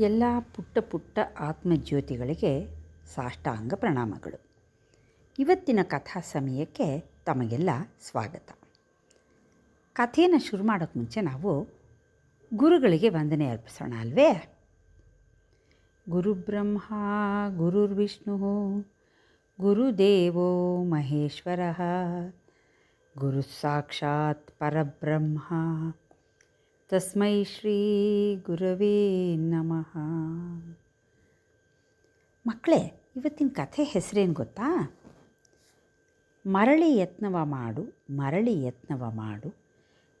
ಎಲ್ಲ ಪುಟ್ಟ ಪುಟ್ಟ ಆತ್ಮಜ್ಯೋತಿಗಳಿಗೆ ಸಾಷ್ಟಾಂಗ ಪ್ರಣಾಮಗಳು. ಇವತ್ತಿನ ಕಥಾ ಸಮಯಕ್ಕೆ ತಮಗೆಲ್ಲ ಸ್ವಾಗತ. ಕಥೆಯನ್ನು ಶುರು ಮಾಡೋಕ್ಕೆ ಮುಂಚೆ ನಾವು ಗುರುಗಳಿಗೆ ವಂದನೆ ಅರ್ಪಿಸೋಣ ಅಲ್ವೇ? ಗುರುಬ್ರಹ್ಮ, ಗುರುರ್ವಿಷ್ಣು, ಗುರುದೇವೋ ಮಹೇಶ್ವರ ಗುರು ಸಾಕ್ಷಾತ್ ಪರಬ್ರಹ್ಮ ತಸ್ಮೈ ಶ್ರೀ ಗುರವೇ ನಮಃ ಮಕ್ಕಳೇ, ಇವತ್ತಿನ ಕಥೆ ಹೆಸರೇನು ಗೊತ್ತಾ? ಮರಳಿ ಯತ್ನವ ಮಾಡು, ಮರಳಿ ಯತ್ನವ ಮಾಡು,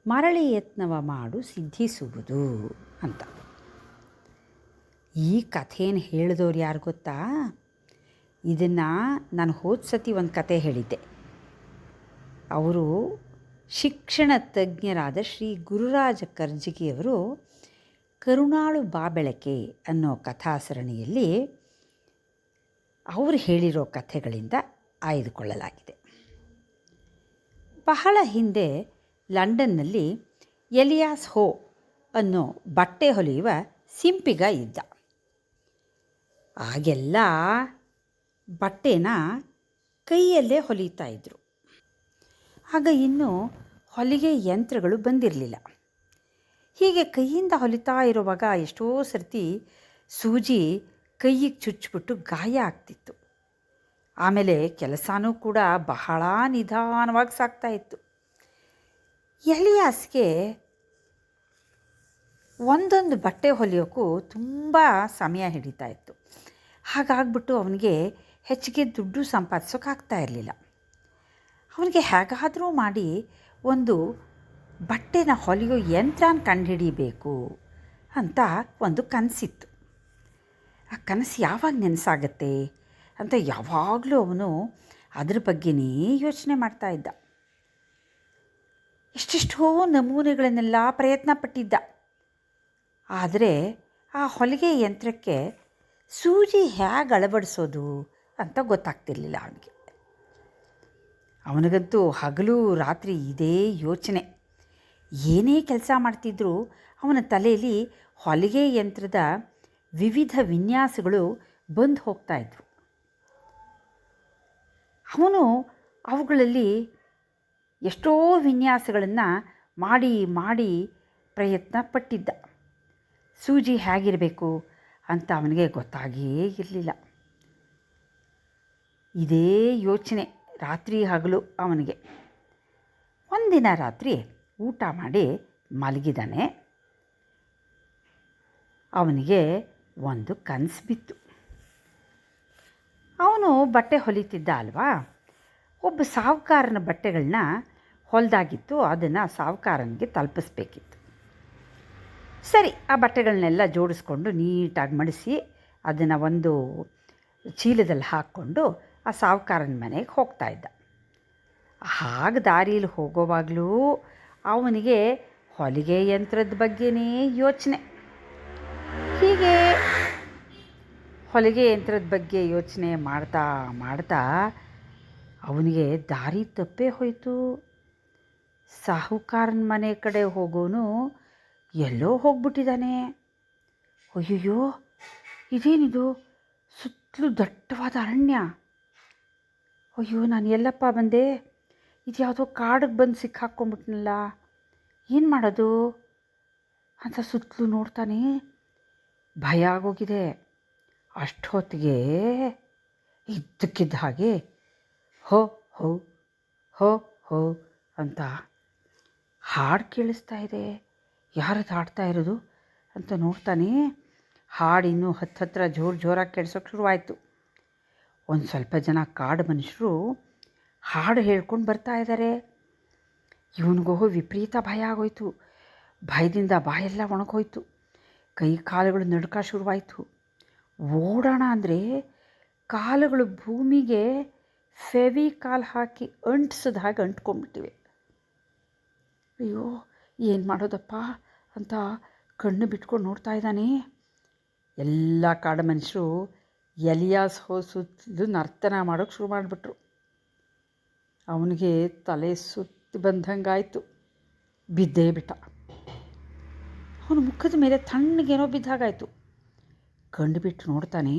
ಮರಳಿ ಯತ್ನವ ಮಾಡು ಸಿದ್ಧಿಸುವುದು ಅಂತ. ಈ ಕಥೆಯನ್ನು ಹೇಳಿದವ್ರು ಯಾರು ಗೊತ್ತಾ? ಇದನ್ನು ನಾನು ಹೋದ ಒಂದು ಕತೆ ಹೇಳಿದ್ದೆ. ಅವರು ಶಿಕ್ಷಣ ತಜ್ಞರಾದ ಶ್ರೀ ಗುರುರಾಜ ಕರ್ಜಿಗೆಯವರು ಕರುಣಾಳು ಬಾಬೆಳಕೆ ಅನ್ನೋ ಕಥಾ ಸರಣಿಯಲ್ಲಿ ಅವರು ಹೇಳಿರೋ ಕಥೆಗಳಿಂದ ಆಯ್ದುಕೊಳ್ಳಲಾಗಿದೆ. ಬಹಳ ಹಿಂದೆ ಲಂಡನ್ನಲ್ಲಿ ಎಲಿಯಾಸ್ ಹೋ ಅನ್ನೋ ಬಟ್ಟೆ ಹೊಲಿಯುವ ಸಿಂಪಿಗ ಇದ್ದ. ಆಗೆಲ್ಲ ಬಟ್ಟೆನ ಕೈಯಲ್ಲೇ ಹೊಲಿತಾ ಇದ್ದರು ಆಗ ಇನ್ನೂ ಹೊಲಿಗೆ ಯಂತ್ರಗಳು ಬಂದಿರಲಿಲ್ಲ. ಹೀಗೆ ಕೈಯಿಂದ ಹೊಲಿತಾ ಇರುವಾಗ ಎಷ್ಟೋ ಸರ್ತಿ ಸೂಜಿ ಕೈಯಿಗೆ ಚುಚ್ಚಿಬಿಟ್ಟು ಗಾಯ ಆಗ್ತಿತ್ತು. ಆಮೇಲೆ ಕೆಲಸನೂ ಕೂಡ ಬಹಳ ನಿಧಾನವಾಗಿ ಸಾಗ್ತಾ ಇತ್ತು. ಎಲಿಯಾಸ್ಗೆ ಒಂದೊಂದು ಬಟ್ಟೆ ಹೊಲಿಯೋಕ್ಕೂ ತುಂಬ ಸಮಯ ಹಿಡಿತಾ ಇತ್ತು. ಹಾಗಾಗ್ಬಿಟ್ಟು ಅವನಿಗೆ ಹೆಚ್ಚಿಗೆ ದುಡ್ಡು ಸಂಪಾದಿಸೋಕ್ಕಾಗ್ತಾ ಇರಲಿಲ್ಲ. ಅವನಿಗೆ ಹೇಗಾದರೂ ಮಾಡಿ ಒಂದು ಬಟ್ಟೆನ ಹೊಲಿಯೋ ಯಂತ್ರನ ಕಂಡುಹಿಡಿಬೇಕು ಅಂತ ಒಂದು ಕನಸಿತ್ತು. ಆ ಕನಸು ಯಾವಾಗ ನೆನಸಾಗತ್ತೆ ಅಂತ ಯಾವಾಗಲೂ ಅವನು ಅದ್ರ ಬಗ್ಗೆನೇ ಯೋಚನೆ ಮಾಡ್ತಾ ಇದ್ದ. ಎಷ್ಟೆಷ್ಟೋ ನಮೂನೆಗಳನ್ನೆಲ್ಲ ಪ್ರಯತ್ನ ಪಟ್ಟಿದ್ದ. ಆದರೆ ಆ ಹೊಲಿಗೆ ಯಂತ್ರಕ್ಕೆ ಸೂಜಿ ಹೇಗೆ ಅಳವಡಿಸೋದು ಅಂತ ಗೊತ್ತಾಗ್ತಿರ್ಲಿಲ್ಲ ಅವನಿಗೆ. ಅವನಿಗಂತೂ ಹಗಲು ರಾತ್ರಿ ಇದೇ ಯೋಚನೆ. ಏನೇ ಕೆಲಸ ಮಾಡ್ತಿದ್ರೂ ಅವನ ತಲೆಯಲ್ಲಿ ಹೊಲಿಗೆ ಯಂತ್ರದ ವಿವಿಧ ವಿನ್ಯಾಸಗಳು ಬಂದು ಹೋಗ್ತಾಯಿದ್ರು ಅವನು ಅವುಗಳಲ್ಲಿ ಎಷ್ಟೋ ವಿನ್ಯಾಸಗಳನ್ನು ಮಾಡಿ ಮಾಡಿ ಪ್ರಯತ್ನ ಪಟ್ಟಿದ್ದ ಸೂಜಿ ಹೇಗಿರಬೇಕು ಅಂತ ಅವನಿಗೆ ಗೊತ್ತಾಗೇ ಇರಲಿಲ್ಲ. ಇದೇ ಯೋಚನೆ. ರಾತ್ರಿ ಹಗಲು ಅವನಿಗೆ. ಒಂದಿನ ರಾತ್ರಿ ಊಟ ಮಾಡಿ ಮಲಗಿದಾನೆ. ಅವನಿಗೆ ಒಂದು ಕನಸು ಬಿತ್ತು. ಅವನು ಬಟ್ಟೆ ಹೊಲಿತಿದ್ದ ಅಲ್ವಾ? ಒಬ್ಬ ಸಾಹುಕಾರನ ಬಟ್ಟೆಗಳನ್ನ ಹೊಲ್ದಾಗಿತ್ತು, ಅದನ್ನು ಸಾಹುಕಾರನಿಗೆ ತಲುಪಿಸ್ಬೇಕಿತ್ತು. ಸರಿ, ಆ ಬಟ್ಟೆಗಳನ್ನೆಲ್ಲ ಜೋಡಿಸ್ಕೊಂಡು ನೀಟಾಗಿ ಮಡಿಸಿ, ಅದನ್ನು ಒಂದು ಚೀಲದಲ್ಲಿ ಹಾಕ್ಕೊಂಡು ಆ ಸಾವುಕಾರನ ಮನೆಗೆ ಹೋಗ್ತಾ ಇದ್ದ. ಹಾಗೆ ದಾರಿಯಲ್ಲಿ ಹೋಗೋವಾಗಲೂ ಅವನಿಗೆ ಹೊಲಿಗೆ ಯಂತ್ರದ ಬಗ್ಗೆನೇ ಯೋಚನೆ. ಹೀಗೆ ಹೊಲಿಗೆ ಯಂತ್ರದ ಬಗ್ಗೆ ಯೋಚನೆ ಮಾಡ್ತಾ ಮಾಡ್ತಾ ಅವನಿಗೆ ದಾರಿ ತಪ್ಪೇ ಹೋಯಿತು. ಸಾಹುಕಾರನ ಮನೆ ಕಡೆ ಹೋಗೋನು ಎಲ್ಲೋ ಹೋಗ್ಬಿಟ್ಟಿದ್ದಾನೆ. ಅಯ್ಯಯ್ಯೋ, ಇದೇನಿದು? ಸುತ್ತಲೂ ದಟ್ಟವಾದ ಅರಣ್ಯ. ಅಯ್ಯೋ, ನಾನು ಎಲ್ಲಪ್ಪ ಬಂದೆ. ಇದು ಯಾವುದೋ ಕಾಡಿಗೆ ಬಂದು ಸಿಕ್ಕಾಕ್ಕೊಂಬಿಟ್ನಲ್ಲ ಏನು ಮಾಡೋದು? ಅಂತ ಸುತ್ತಲೂ ನೋಡ್ತಾನೆ. ಭಯ ಆಗೋಗಿದೆ. ಅಷ್ಟೊತ್ತಿಗೆ ಇದ್ದಕ್ಕಿದ್ದ ಹಾಗೆ, ಹೋ ಹೋ ಹೋ ಹೋ ಅಂತ ಹಾಡು ಕೇಳಿಸ್ತಾ ಇದೆ. ಯಾರದು ಹಾಡ್ತಾ ಇರೋದು ಅಂತ ನೋಡ್ತಾನೆ. ಹಾಡು ಇನ್ನೂ ಹತ್ತು ಹತ್ರ ಜೋರು ಜೋರಾಗಿ ಕೇಳಿಸೋಕೆ ಶುರುವಾಯಿತು. ಒಂದು ಸ್ವಲ್ಪ ಜನ ಕಾಡು ಮನುಷ್ಯರು ಹಾಡು ಹೇಳ್ಕೊಂಡು ಬರ್ತಾ ಇದ್ದಾರೆ ಇವನಿಗೋ ವಿಪರೀತ ಭಯ ಆಗೋಯ್ತು. ಭಯದಿಂದ ಬಾಯೆಲ್ಲ ಒಣಗೋಯ್ತು. ಕೈ ಕಾಲುಗಳು ನಡುಕ ಶುರುವಾಯಿತು. ಓಡೋಣ ಅಂದರೆ ಕಾಲುಗಳು ಭೂಮಿಗೆ ಫೆವಿ ಕಾಲು ಹಾಕಿ ಅಂಟಿಸಿದ ಹಾಗೆ ಅಂಟ್ಕೊಂಡ್ಬಿಟ್ಟಿವೆ ಅಯ್ಯೋ, ಏನು ಮಾಡೋದಪ್ಪ ಅಂತ ಕಣ್ಣು ಬಿಟ್ಕೊಂಡು ನೋಡ್ತಾ ಇದ್ದಾನೆ. ಎಲ್ಲ ಕಾಡು ಮನುಷ್ಯರು ಎಲಿಯಾಸ್ ಸುತ್ತಲೂ ನರ್ತನ ಮಾಡೋಕ್ಕೆ ಶುರು ಮಾಡಿಬಿಟ್ರು. ಅವನಿಗೆ ತಲೆ ಸುತ್ತಿ ಬಂದಂಗಾಯಿತು. ಬಿದ್ದೇ ಬಿಟ್ಟ. ಅವನ ಮುಖದ ಮೇಲೆ ತಣ್ಣಗೇನೋ ಬಿದ್ದಾಗಾಯಿತು. ಕಂಡುಬಿಟ್ಟು ನೋಡ್ತಾನೆ,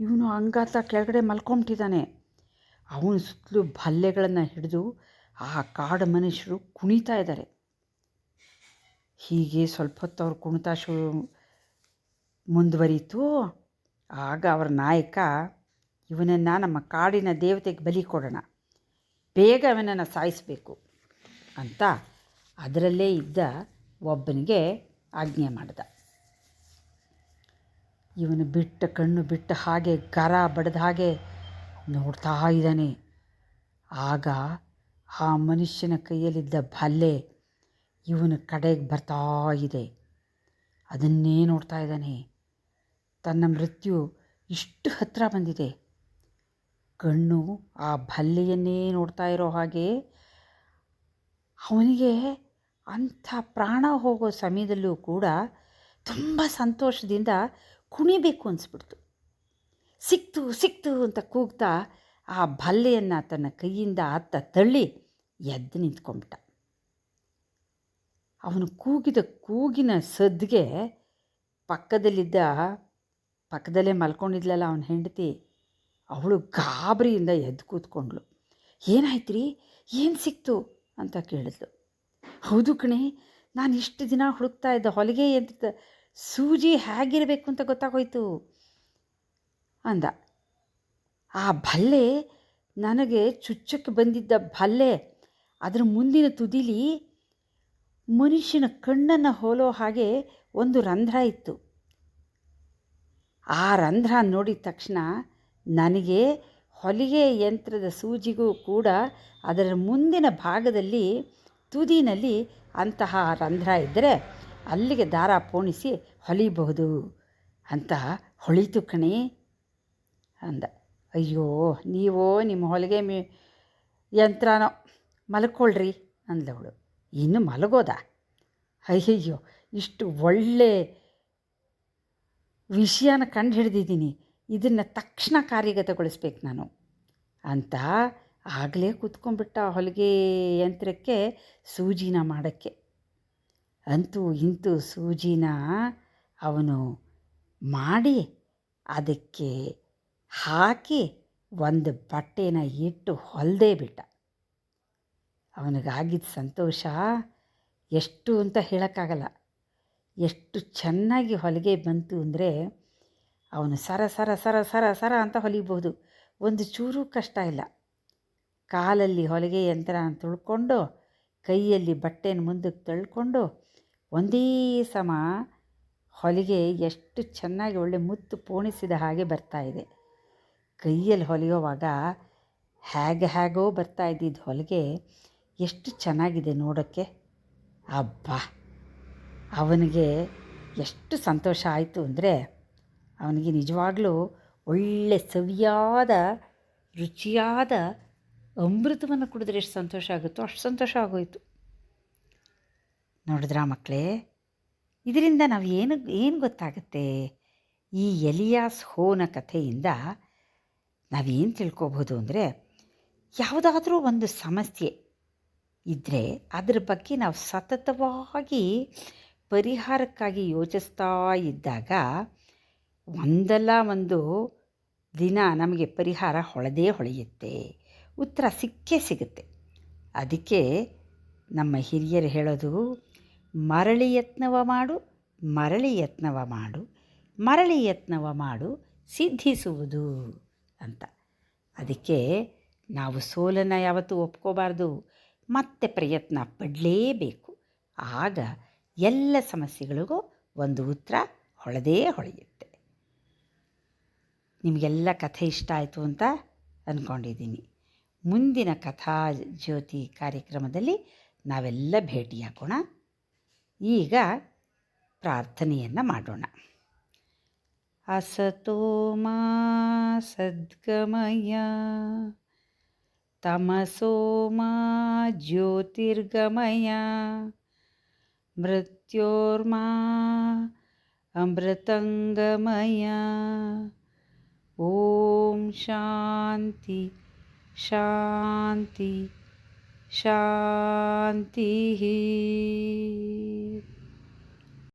ಇವನು ಹಂಗಾತ ಕೆಳಗಡೆ ಮಲ್ಕೊಂಬಿಟ್ಟಿದ್ದಾನೆ. ಅವನ ಸುತ್ತಲೂ ಬಲ್ಲೆಗಳನ್ನು ಹಿಡಿದು ಆ ಕಾಡು ಮನುಷ್ಯರು ಕುಣಿತಾ ಇದ್ದಾರೆ. ಹೀಗೆ ಸ್ವಲ್ಪ ಹೊತ್ತು ಅವ್ರು ಕುಣಿತಾ ಶು ಮುಂದುವರಿತು ಆಗ ಅವರ ನಾಯಕ, ಇವನನ್ನು ನಮ್ಮ ಕಾಡಿನ ದೇವತೆಗೆ ಬಲಿ ಕೊಡೋಣ. ಬೇಗ ಅವನನ್ನು ಸಾಯಿಸಬೇಕು. ಅಂತ ಅದರಲ್ಲೇ ಇದ್ದ ಒಬ್ಬನಿಗೆ ಆಜ್ಞೆ ಮಾಡಿದ. ಇವನು ಬಿಟ್ಟ ಕಣ್ಣು ಬಿಟ್ಟ ಹಾಗೆ, ಗರ ಬಡದ ಹಾಗೆ ನೋಡ್ತಾ ಇದ್ದಾನೆ. ಆಗ ಆ ಮನುಷ್ಯನ ಕೈಯಲ್ಲಿದ್ದ ಭಲ್ಲೆ ಇವನ ಕಡೆಗೆ ಬರ್ತಾ ಇದೆ. ಅದನ್ನೇ ನೋಡ್ತಾ ಇದ್ದಾನೆ. ತನ್ನ ಮೃತ್ಯು ಇಷ್ಟು ಹತ್ತಿರ ಬಂದಿದೆ. ಕಣ್ಣು ಆ ಭಲ್ಲೆಯನ್ನೇ ನೋಡ್ತಾ ಇರೋ ಹಾಗೆ ಅವನಿಗೆ ಅಂಥ ಪ್ರಾಣ ಹೋಗೋ ಸಮಯದಲ್ಲೂ ಕೂಡ ತುಂಬ ಸಂತೋಷದಿಂದ ಕುಣಿಬೇಕು ಅನಿಸ್ಬಿಡ್ತು. ಸಿಕ್ತು ಸಿಕ್ತು ಅಂತ ಕೂಗ್ತಾ ಆ ಭಲ್ಲೆಯನ್ನು ತನ್ನ ಕೈಯಿಂದ ಅತ್ತ ತಳ್ಳಿ ಎದ್ದು ನಿಂತ್ಕೊಂಡ್ಬಿಟ್ಟ. ಅವನು ಕೂಗಿದ ಕೂಗಿನ ಸದ್ದಿಗೆ ಪಕ್ಕದಲ್ಲಿದ್ದ ಪಕ್ಕದಲ್ಲೇ ಮಲ್ಕೊಂಡಿದ್ಲಲ್ಲ ಅವನ ಹೆಂಡತಿ, ಅವಳು ಗಾಬರಿಯಿಂದ ಎದ್ದು ಕೂತ್ಕೊಂಡ್ಳು. ಏನಾಯ್ತು ರೀ ಏನು ಸಿಕ್ತು? ಅಂತ ಕೇಳಿದ್ಲು. ಹೌದು ಕಣೆ, ನಾನು ಇಷ್ಟು ದಿನ ಹುಡುಕ್ತಾ ಇದ್ದ, ಹೊಲಿಗೆ ಯಂತ್ರದ ಸೂಜಿ ಹೇಗಿರಬೇಕು ಅಂತ ಗೊತ್ತಾಗೋಯ್ತು? ಅಂದ. ಆ ಭಲ್ಲೆ ನನಗೆ ಚುಚ್ಚಕ್ಕೆ ಬಂದಿದ್ದ ಭಲ್ಲೆ, ಅದರ ಮುಂದಿನ ತುದಿಲಿ ಮನುಷ್ಯನ ಕಣ್ಣನ್ನು ಹೋಲೋ ಹಾಗೆ ಒಂದು ರಂಧ್ರ ಇತ್ತು. ಆ ರಂಧ್ರ ನೋಡಿದ ತಕ್ಷಣ ನನಗೆ ಹೊಲಿಗೆ ಯಂತ್ರದ ಸೂಜಿಗೂ ಕೂಡ ಅದರ ಮುಂದಿನ ಭಾಗದಲ್ಲಿ ತುದಿನಲ್ಲಿ ಅಂತಹ ರಂಧ್ರ ಇದ್ದರೆ ಅಲ್ಲಿಗೆ ದಾರ ಪೋಣಿಸಿ ಹೊಲಿಬಹುದು. ಅಂತ ಹೊಳಿತು ಕಣೆ ಅಂದ. ಅಯ್ಯೋ, ನೀವೋ ನಿಮ್ಮ ಹೊಲಿಗೆ ಮಿ ಯಂತ್ರನೋ ಮಲ್ಕೊಳ್ರಿ ಅಂದವಳು. ಇನ್ನು ಮಲಗೋದ? ಅಯ್ಯಯ್ಯೋ, ಇಷ್ಟು ಒಳ್ಳೆ ವಿಷಯನ ಕಂಡು ಹಿಡಿದಿದ್ದೀನಿ. ಇದನ್ನು ತಕ್ಷಣ ಕಾರ್ಯಗತಗೊಳಿಸ್ಬೇಕು ನಾನು. ಅಂತ ಆಗಲೇ ಕೂತ್ಕೊಂಡ್ಬಿಟ್ಟ ಹೊಲಿಗೆ ಯಂತ್ರಕ್ಕೆ ಸೂಜಿನ ಮಾಡೋಕ್ಕೆ. ಅಂತೂ ಇಂತೂ ಸೂಜಿನ ಅವನು ಮಾಡಿ ಅದಕ್ಕೆ ಹಾಕಿ ಒಂದು ಬಟ್ಟೆನ ಇಟ್ಟು ಹೊಲದೇ ಬಿಟ್ಟ. ಅವನಿಗಾಗಿದ್ದ ಸಂತೋಷ ಎಷ್ಟು ಅಂತ ಹೇಳೋಕ್ಕಾಗಲ್ಲ. ಎಷ್ಟು ಚೆನ್ನಾಗಿ ಹೊಲಿಗೆ ಬಂತು ಅಂದರೆ ಅವನು ಸರ ಸರ ಸರ ಸರ ಸರ ಅಂತ ಹೊಲಿಬಹುದು. ಒಂದು ಚೂರು ಕಷ್ಟ ಇಲ್ಲ. ಕಾಲಲ್ಲಿ ಹೊಲಿಗೆ ಯಂತ್ರ ತುಳ್ಕೊಂಡು, ಕೈಯಲ್ಲಿ ಬಟ್ಟೆನ ಮುಂದಕ್ಕೆ ತಳ್ಕೊಂಡು, ಒಂದೇ ಸಮ ಹೊಲಿಗೆ ಎಷ್ಟು ಚೆನ್ನಾಗಿ ಒಳ್ಳೆ ಮುತ್ತು ಪೋಣಿಸಿದ ಹಾಗೆ ಬರ್ತಾ ಇದೆ. ಕೈಯಲ್ಲಿ ಹೊಲಿಯೋವಾಗ ಹೇಗೆ ಹೇಗೋ ಬರ್ತಾ ಇದ್ದಿದ್ದು ಹೊಲಿಗೆ ಎಷ್ಟು ಚೆನ್ನಾಗಿದೆ ನೋಡೋಕ್ಕೆ. ಅಬ್ಬಾ! ಅವನಿಗೆ ಎಷ್ಟು ಸಂತೋಷ ಆಯಿತು ಅಂದರೆ ಅವನಿಗೆ ನಿಜವಾಗಲೂ ಒಳ್ಳೆ ಸವಿಯಾದ, ರುಚಿಯಾದ ಅಮೃತವನ್ನು ಕುಡಿದ್ರೆ ಎಷ್ಟು ಸಂತೋಷ ಆಗುತ್ತೋ ಅಷ್ಟು ಸಂತೋಷ ಆಗೋಯಿತು. ನೋಡಿದ್ರಾ ಮಕ್ಕಳೇ, ಇದರಿಂದ ನಾವು ಏನು ಏನು ಗೊತ್ತಾಗುತ್ತೆ? ಈ ಎಲಿಯಾಸ್ ಹೋನ ಕಥೆಯಿಂದ ನಾವೇನು ತಿಳ್ಕೊಬೋದು ಅಂದರೆ ಯಾವುದಾದ್ರೂ ಒಂದು ಸಮಸ್ಯೆ ಇದ್ದರೆ ಅದರ ಬಗ್ಗೆ ನಾವು ಸತತವಾಗಿ ಪರಿಹಾರಕ್ಕಾಗಿ ಯೋಚಿಸ್ತಾ ಇದ್ದಾಗ ಒಂದಲ್ಲ ಒಂದು ದಿನ ನಮಗೆ ಪರಿಹಾರ ಹೊಳೆದೇ ಹೊಳೆಯುತ್ತೆ. ಉತ್ತರ ಸಿಕ್ಕೇ ಸಿಗುತ್ತೆ. ಅದಕ್ಕೆ ನಮ್ಮ ಹಿರಿಯರು ಹೇಳೋದು, ಮರಳಿ ಯತ್ನವ ಮಾಡು, ಮರಳಿ ಯತ್ನವ ಮಾಡು, ಮರಳಿ ಯತ್ನವ ಮಾಡು, ಸಿದ್ಧಿಸುವುದು ಅಂತ. ಅದಕ್ಕೆ ನಾವು ಸೋಲನ್ನು ಯಾವತ್ತೂ ಒಪ್ಕೋಬಾರ್ದು. ಮತ್ತೆ ಪ್ರಯತ್ನ ಪಡಲೇಬೇಕು. ಆಗ ಎಲ್ಲ ಸಮಸ್ಯೆಗಳಿಗೂ ಒಂದು ಉತ್ತರ ಹೊಳೆದೇ ಹೊಳೆಯುತ್ತೆ. ನಿಮಗೆಲ್ಲ ಕಥೆ ಇಷ್ಟ ಆಯಿತು ಅಂತ ಅಂದ್ಕೊಂಡಿದ್ದೀನಿ ಮುಂದಿನ ಕಥಾ ಜ್ಯೋತಿ ಕಾರ್ಯಕ್ರಮದಲ್ಲಿ ನಾವೆಲ್ಲ ಭೇಟಿಯಾಗೋಣ ಈಗ ಪ್ರಾರ್ಥನೆಯನ್ನು ಮಾಡೋಣ. ಅಸತೋ ಮಾ ಸದ್ಗಮಯ, ತಮಸೋ ಮಾ ಜ್ಯೋತಿರ್ಗಮಯ. मृत्योर्मा अमृतङ्गमया। ॐ शान्ति शान्ति शान्तिः।